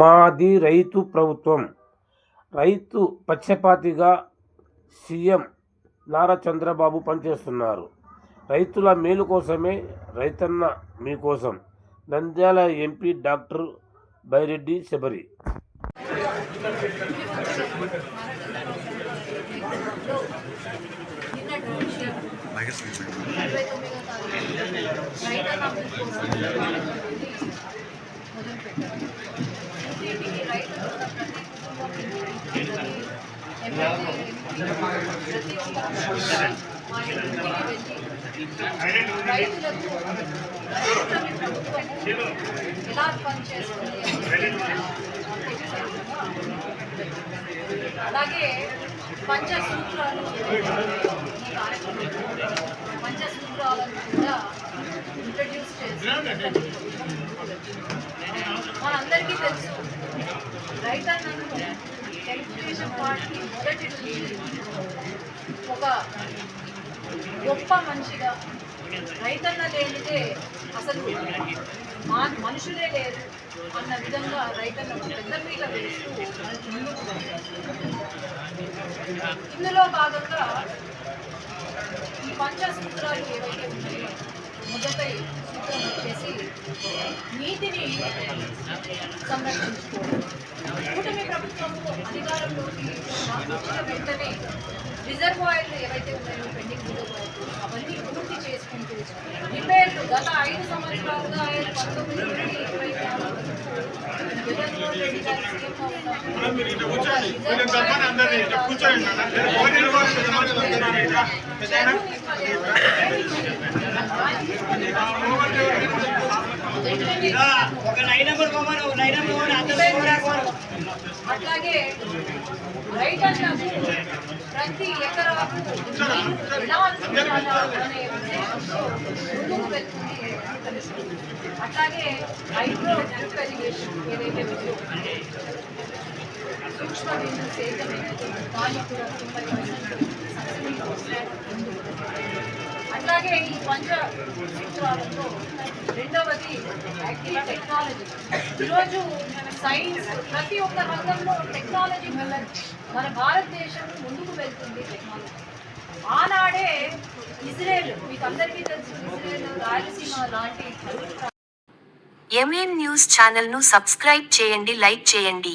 మాది రైతు ప్రభుత్వం. రైతు పక్షపాతిగా సీఎం నారా చంద్రబాబు పనిచేస్తున్నారు. రైతుల మేలు కోసమే రైతన్న మీకోసం నంద్యాల ఎంపీ డాక్టర్ బైరెడ్డి శబరి. ఎలా పనిచేస్తుంది అలాగే పంచసూత్రాలు సూత్రాలు పంచ పంచసూత్రాలను కూడా ఇంట్రడ్యూస్ చేసి మనందరికీ తెలుసు. రైతన్నను తెలుగుదేశం పార్టీ మొదటి నుంచి ఒక గొప్ప మనిషిగా రైతన్న లేనిదే అసలు మా మనుషులే లేరు అన్న విధంగా రైతన్న పెద్ద మీద వేస్తూ ఇందులో భాగంగా ఈ పంచసూత్రాలు ఏవైతే ఉన్నాయో మొదటి సూత్రం వచ్చేసి నీతిని సంరక్షించుకోవడం. అధికారంలోకి వచ్చిన వెంటనే రిజర్వాయర్లు ఏవైతే ఉన్నాయో పెండింగ్ రిజర్వాయర్లు అవన్నీ పూర్తి చేసుకుంటూ రిపేర్లు గత ఐదు సంవత్సరాలుగా ఆయన పంతొమ్మిది నుండి ఇరవై నాలుగు వరకు జగన్మోహన్ రెడ్డి గారు సీఎంగా ఉన్నప్పుడు అట్లాగే రైతన్నకు ప్రతి ఎకరాకు నీరు ఎలా అందించాలా అనే ఉద్దేశంతో ముందుకు వెళ్తుంది తెలుస్తుంది అట్లాగే హైడ్రో డ్రిప్ ఇరిగేషన్ ఏదైతే ఉందో సూక్ష్మ బిందు సేద్యం ఏదైతే ఉందో దానికి కూడా తొంభై పర్సెంట్ సబ్సిడీ వస్తుంది అట్లాగే ఈ పంచ సూత్రాలలో రెండవది యాక్టివ్ టెక్నాలజీ. ఈరోజు సైన్స్ ప్రతి ఒక్క రంగంలో టెక్నాలజీ వల్ల మన భారతదేశం ముందుకు వెళ్తుంది టెక్నాలజీ. ఆనాడే ఇజ్రాయెల్ మీకు అందరికీ తెలుసు ఇజ్రాయెల్ రాయలసీమ లాంటి ఎంఎన్ న్యూస్ ఛానల్ను సబ్స్క్రైబ్ చేయండి లైక్ చేయండి.